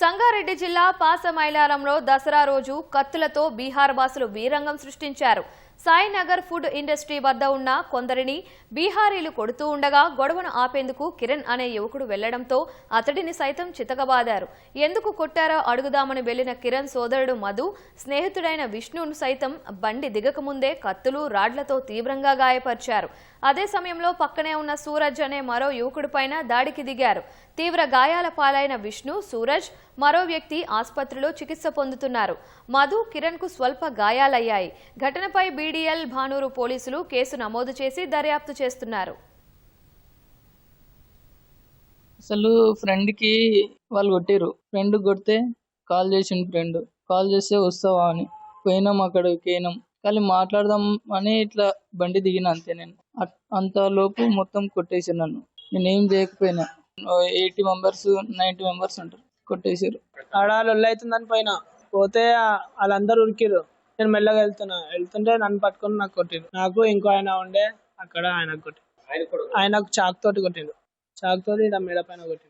సంగారెడ్డి జిల్లా పాసమైలారంలో దసరా రోజు కత్తులతో బీహార్ వాసులు వీరంగం సృష్టించారు. సాయినగర్ ఫుడ్ ఇండస్ట్రీ వద్ద ఉన్న కొందరిని బీహారీలు కొడుతూ ఉండగా గొడవను ఆపేందుకు కిరణ్ అనే యువకుడు వెళ్ళడంతో అతడిని సైతం చితకబాదారు. ఎందుకు కొట్టారో అడుగుదామని వెళ్ళిన కిరణ్ సోదరుడు మధు స్నేహితుడైన విష్ణును సైతం బండి దిగకముందే కత్తులు రాడ్లతో తీవ్రంగా గాయపరిచారు. అదే సమయంలో పక్కనే ఉన్న సూరజ్ అనే మరో యువకుడిపైన దాడికి దిగారు. తీవ్ర గాయాల పాలైన విష్ణు సూరజ్ మరో వ్యక్తి ఆసుపత్రిలో చికిత్స పొందుతున్నారు. మధు కిరణ్కు స్వల్ప గాయాలయ్యాయి. ఘటనపై బీడీఎల్ భానూరు పోలీసులు కేసు నమోదు చేసి దర్యాప్తు చేస్తున్నారు. అసలు ఫ్రెండ్కి వాళ్ళు కొట్టిర్రు. ఫ్రెండ్ కొడితే కాల్ చేసిండు ఫ్రెండ్ కాల్ చేస్తే వస్తావా అని. పోయినాం అక్కడికి పోయినాం. కానీ మాట్లాడదాం అని ఇట్లా బండి దిగిన అంతే నేను. అట్- అంత లోపు మొత్తం కొట్టేసారు నన్ను. నేనేం చేయకపోయినా. ఎయిటీ మెంబర్స్ నైన్టీ మెంబర్స్ ఉంటారు. కొట్టేసారు. ఆడ లొల్లి అవుతుందని పోయినా. పోతే వాళ్ళందరూ ఉరికిర్రు. నేను మెల్లగా వెళ్తున్నా. వెళ్తుంటే నన్ను పట్టుకొని నాకు కొట్టిండు. నాకు ఇంకో ఆయన ఉండే అక్కడ ఆయనకు కొట్టి ఆయనకు చాక్ తోటి కొట్టిండు. చాక్ తోటి ఇలా మెడ పైన కొట్టిండు.